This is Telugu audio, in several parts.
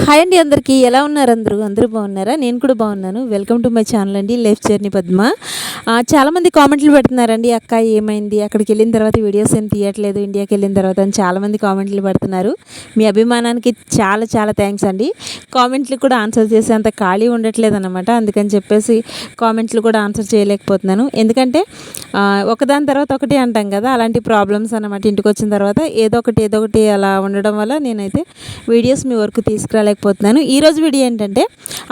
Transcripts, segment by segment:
హాయ్ అండి అందరికీ. ఎలా ఉన్నారు అందరూ? అందరూ బాగున్నారా? నేను కూడా బాగున్నాను. వెల్కమ్ టు మై ఛానల్ అండి లైఫ్ జర్నీ పద్మ. చాలామంది కామెంట్లు పెడుతున్నారండి అక్క ఏమైంది? అక్కడికి వెళ్ళిన తర్వాత వీడియోస్ ఏం తీయట్లేదు? ఇండియాకి వెళ్ళిన తర్వాత అని చాలామంది కామెంట్లు పెడుతున్నారు. మీ అభిమానానికి చాలా చాలా థ్యాంక్స్ అండి. కామెంట్లు కూడా ఆన్సర్ చేసేంత ఖాళీ ఉండట్లేదు అనమాట అందుకని చెప్పేసి కామెంట్లు కూడా ఆన్సర్ చేయలేకపోతున్నాను. ఎందుకంటే ఒకదాని తర్వాత ఒకటి అంటాం కదా అలాంటి ప్రాబ్లమ్స్ అన్నమాట. ఇంటికి వచ్చిన తర్వాత ఏదో ఒకటి ఏదో ఒకటి అలా ఉండడం వల్ల నేనైతే వీడియోస్ మీ వరకు తీసుకురాలేకపోతున్నాను ఈరోజు వీడియో ఏంటంటే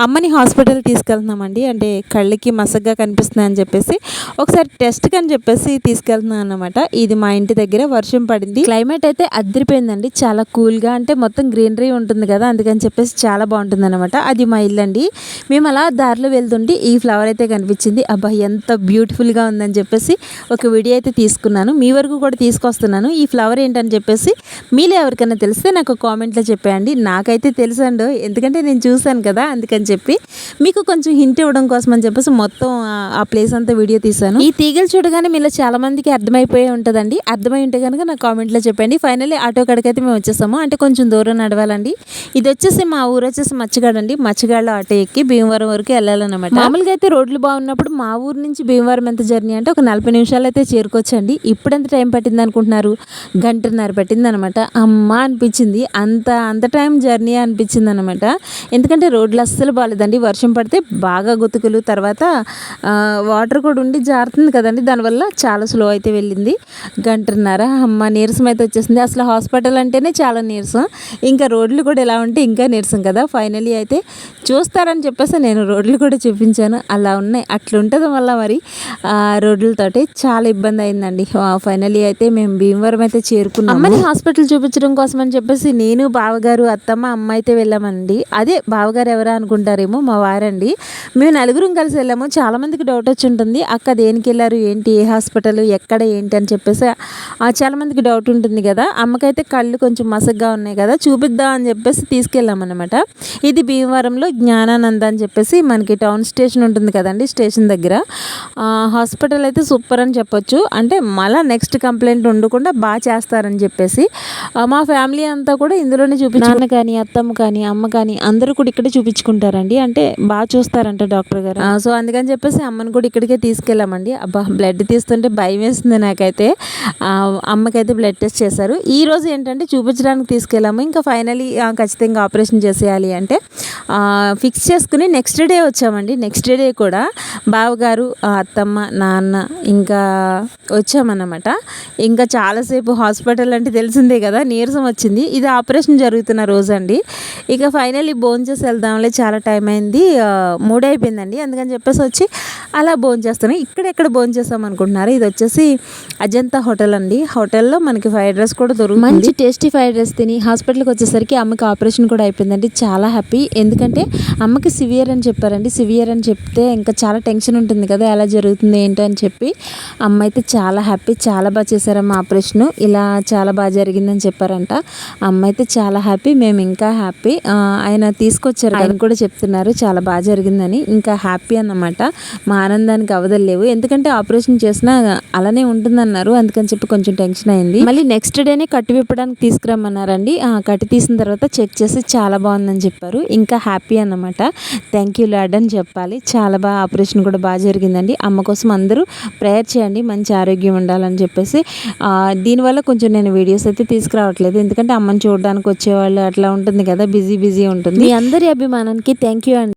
అమ్మని హాస్పిటల్ తీసుకెళ్తున్నామండి. అంటే కళ్ళకి మసగ్గా కనిపిస్తుంది అని చెప్పేసి ఒకసారి టెస్ట్కి అని చెప్పేసి తీసుకెళ్తున్నాను అనమాట ఇది మా ఇంటి దగ్గర వర్షం పడింది. క్లైమేట్ అయితే అద్దరిపోయిందండి చాలా కూల్గా అంటే మొత్తం గ్రీనరీ ఉంటుంది కదా అందుకని చెప్పేసి చాలా బాగుంటుంది అనమాట అది మా ఇల్లు అండి. మేము అలా దారిలో వెళ్తుంటే ఈ ఫ్లవర్ అయితే కనిపించింది. అబ్బా ఎంత బ్యూటిఫుల్గా ఉందని చెప్పేసి ఒక వీడియో అయితే తీసుకున్నాను. మీ వరకు కూడా తీసుకొస్తున్నాను. ఈ ఫ్లవర్ ఏంటని చెప్పేసి మీలో ఎవరికైనా తెలిస్తే నాకు కామెంట్లో చెప్పేయండి. నాకైతే తెలుసండు ఎందుకంటే నేను చూశాను కదా అందుకని చెప్పి. మీకు కొంచెం హింట్ ఇవ్వడం కోసం అని చెప్పేసి మొత్తం ఆ- ప్లేస్ అంతా వీడియో తీశాను. ఈ తీగలు చూడగానే మీలో చాలా మందికి అర్థమైపోయి ఉంటుందండి. అర్థమై ఉంటే కనుక నా కామెంట్లో చెప్పండి. ఫైనల్లీ ఆటో కాడికైతే మేము వచ్చేసాము. అంటే కొంచెం దూరం నడవాలండి. ఇది వచ్చేసి మా ఊరు వచ్చేసి మచ్చగాడు అండి. మచ్చగాడలో ఆటో ఎక్కి భీమవరం వరకు వెళ్ళాలన్నమాట. మామూలుగా అయితే రోడ్లు బాగున్నప్పుడు మా ఊరు నుంచి భీమవరం ఎంత జర్నీ అంటే ఒక నలభై నిమిషాలు అయితే చేరుకోవచ్చండి. ఇప్పుడు ఎంత టైం పట్టింది అనుకుంటున్నారు? గంటన్నర పట్టింది అనమాట అమ్మ అనిపించింది. అంత అంత టైం జర్నీ అనిపించింది. అనమాట ఎందుకంటే రోడ్లు అస్సలు బాగాలేదండి వర్షం పడితే బాగా గుతుకులు తర్వాత వాటర్ కూడా ఉండి జారుతుంది కదండి. దానివల్ల చాలా స్లో అయితే వెళ్ళింది. గంటన్నర. అమ్మ నీరసం అయితే వచ్చేసింది. అసలు హాస్పిటల్ అంటేనే చాలా నీరసం. ఇంకా రోడ్లు కూడా ఎలా ఉంటే ఇంకా నీరసం కదా. ఫైనలీ అయితే చూస్తారని చెప్పేసి నేను రోడ్లు కూడా చూపించాను. అలా ఉన్నాయి. అట్లుంటది వల్ల మరి. ఆ రోడ్లతోటి చాలా ఇబ్బంది అయిందండి. ఫైనలీ అయితే మేము భీమవరం అయితే చేరుకున్నాం అమ్మని హాస్పిటల్ చూపించడం కోసం అని చెప్పేసి నేను బావగారు అత్తమ్మ అమ్మ అయితే వెళ్ళామండి. అదే బావగారు ఎవరా అనుకుంటారేమో మా వారండి. మేము నలుగురం కలిసి వెళ్ళాము. చాలా మందికి డౌట్ వచ్చి ఉంటుంది. అక్క దేనికి వెళ్ళారు? ఏంటి? ఏ హాస్పిటల్ ఎక్కడ? ఏంటి? అని చెప్పేసి చాలామందికి చాలా మందికి డౌట్ ఉంటుంది కదా. అమ్మకైతే కళ్ళు కొంచెం మసగ్గా ఉన్నాయి కదా. చూపిద్దాం అని చెప్పేసి తీసుకెళ్ళామన్నమాట ఇది భీమవరంలో జ్ఞానానంద అని చెప్పేసి మనకి టౌన్ స్టేషన్ ఉంటుంది కదండి స్టేషన్ దగ్గర. హాస్పిటల్ అయితే సూపర్ అని చెప్పొచ్చు. అంటే మళ్ళీ నెక్స్ట్ కంప్లైంట్ ఉండకుండా బాగా చేస్తారని చెప్పేసి. మా ఫ్యామిలీ అంతా కూడా ఇందులోనే చూపించాను నాన్న కానీ అత్తమ్మ కానీ అమ్మ కానీ అందరూ కూడా ఇక్కడే చూపించుకుంటారండి. అంటే బాగా చూస్తారంట డాక్టర్ గారు? సో అందుకని చెప్పేసి అమ్మని కూడా ఇక్కడికే తీసుకెళ్ళామండి. అబ్బా బ్లడ్ తీస్తుంటే భయం వేస్తుంది నాకైతే. అమ్మకైతే బ్లడ్ టెస్ట్ చేశారు. ఈ రోజు ఏంటంటే చూపించడానికి తీసుకెళ్ళాము. ఇంకా ఫైనలీ ఖచ్చితంగా ఆపరేషన్ చేసేయాలి అంటే ఫిక్స్ చేసుకుని నెక్స్ట్ డే వచ్చామండి. నెక్స్ట్ డే కూడా బావగారు అత్తమ్మ నాన్న ఇంకా వచ్చామన్నమాట. ఇంకా చాలాసేపు హాస్పిటల్ అంటే తెలిసిందే కదా నీరసం వచ్చింది. ఇది ఆపరేషన్ జరుగుతున్న రోజు అండి ఇక ఫైనల్లీ భోంచేసి చేసి వెళ్దాంలే. చాలా టైం అయింది. మూడే అయిపోయిందండి. అందుకని చెప్పేసి వచ్చి అలా భోజనం చేస్తాను. ఇక్కడ ఎక్కడ భోజనం చేస్తాం అనుకుంటున్నారు? ఇది వచ్చేసి అజంతా హోటల్ అండి. హోటల్లో మనకి ఫ్రైడ్ రైస్ కూడా దొరుకుతుంది. మంచి టేస్టీ ఫ్రైడ్ రైస్ తిని హాస్పిటల్కి వచ్చేసరికి అమ్మకి ఆపరేషన్ కూడా అయిపోయిందండి. చాలా హ్యాపీ. ఎందుకంటే అమ్మకి సివియర్ అని చెప్పారండి. సివియర్ అని చెప్తే ఇంకా చాలా టెన్షన్ ఉంటుంది కదా ఎలా జరుగుతుంది ఏంటో అని చెప్పి. అమ్మ అయితే చాలా హ్యాపీ చాలా బాగా చేశారమ్మ ఆపరేషన్. ఇలా చాలా బాగా జరిగిందని చెప్పారంట. అమ్మ అయితే చాలా హ్యాపీ మేము ఇంకా హ్యాపీ. ఆయన తీసుకొచ్చారు ఆయన కూడా చెప్తున్నారు. చాలా బాగా జరిగిందని. ఇంకా హ్యాపీ అన్నమాట. మా ఆనందానికి అవదలేవు లేవు. ఎందుకంటే ఆపరేషన్ చేసినా అలానే ఉంటుందన్నారు. అందుకని చెప్పి కొంచెం టెన్షన్ అయింది. మళ్ళీ నెక్స్ట్ డేనే కట్టు విప్పడానికి తీసుకురమ్మన్నారండి. కట్టు తీసిన తర్వాత చెక్ చేసి చాలా బాగుందని చెప్పారు. ఇంకా హ్యాపీ అన్నమాట. థ్యాంక్ యూ లాడ్ అని చెప్పాలి. చాలా బాగా ఆపరేషన్ కూడా బాగా జరిగిందండి. అమ్మ కోసం అందరూ ప్రేయర్ చేయండి. మంచి ఆరోగ్యం ఉండాలని చెప్పేసి దీనివల్ల కొంచెం నేను వీడియోస్ అయితే తీసుకురావట్లేదు. ఎందుకంటే అమ్మని చూడడానికి వచ్చేవాళ్ళు అట్లా ఉంటుంది కదా. బిజీ బిజీ ఉంటుంది. మీ అందరి అభిమానానికి థ్యాంక్ యూ అండి.